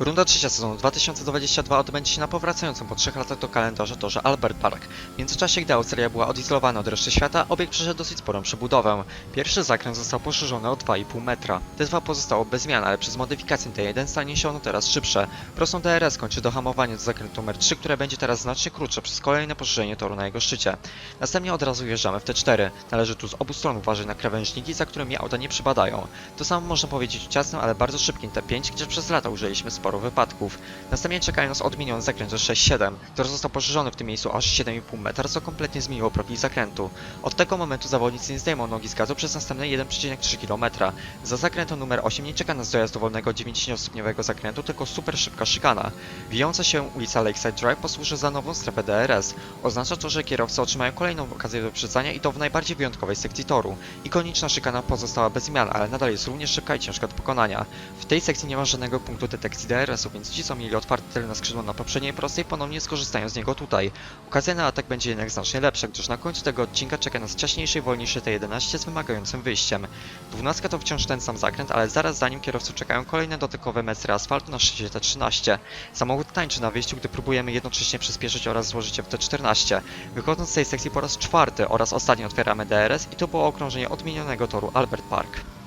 Runda trzecia sezonu 2022 odbędzie się na powracającym po trzech latach do kalendarza torze Albert Park. W międzyczasie, gdy Australia była odizolowana od reszty świata, obiekt przeszedł dosyć sporą przebudowę. Pierwszy zakręt został poszerzony o 2,5 metra. T2 pozostało bez zmian, ale przez modyfikację T1 stanie się ono teraz szybsze. Prostą DRS kończy dohamowanie do zakrętu numer 3, które będzie teraz znacznie krótsze przez kolejne poszerzenie toru na jego szczycie. Następnie od razu wjeżdżamy w T4. Należy tu z obu stron uważać na krawężniki, za którymi auta nie przypadają. To samo można powiedzieć o ciasnym, ale bardzo szybkim T5, gdzie przez lata użyliśmy sporo wypadków. Następnie czekają nas odmieniony zakręt 6.7, który został poszerzony w tym miejscu aż 7,5 metra, co kompletnie zmieniło profil zakrętu. Od tego momentu zawodnicy nie zdejmą nogi z gazu przez następne 1,3 km. Za zakrętem numer 8 nie czeka nas dojazd dowolnego 90-stopniowego zakrętu, tylko super szybka szykana. Wijąca się ulica Lakeside Drive posłuży za nową strefę DRS. Oznacza to, że kierowcy otrzymają kolejną okazję do wyprzedzania i to w najbardziej wyjątkowej sekcji toru. Ikoniczna szykana pozostała bez zmian, ale nadal jest również szybka i ciężka do pokonania. W tej sekcji nie ma żadnego punktu detekcji DRS-u, więc ci, co mieli otwarte tylne skrzydło na poprzedniej prostej, ponownie skorzystają z niego tutaj. Okazja na atak będzie jednak znacznie lepsza, gdyż na końcu tego odcinka czeka nas wcześniejszy i wolniejszy T11 z wymagającym wyjściem. Dwunastka to wciąż ten sam zakręt, ale zaraz za nim kierowców czekają kolejne dotykowe metry asfaltu na szczycie T13. Samochód tańczy na wyjściu, gdy próbujemy jednocześnie przyspieszyć oraz złożyć się w T14. Wychodząc z tej sekcji po raz czwarty oraz ostatni otwieramy DRS i to było okrążenie odmienionego toru Albert Park.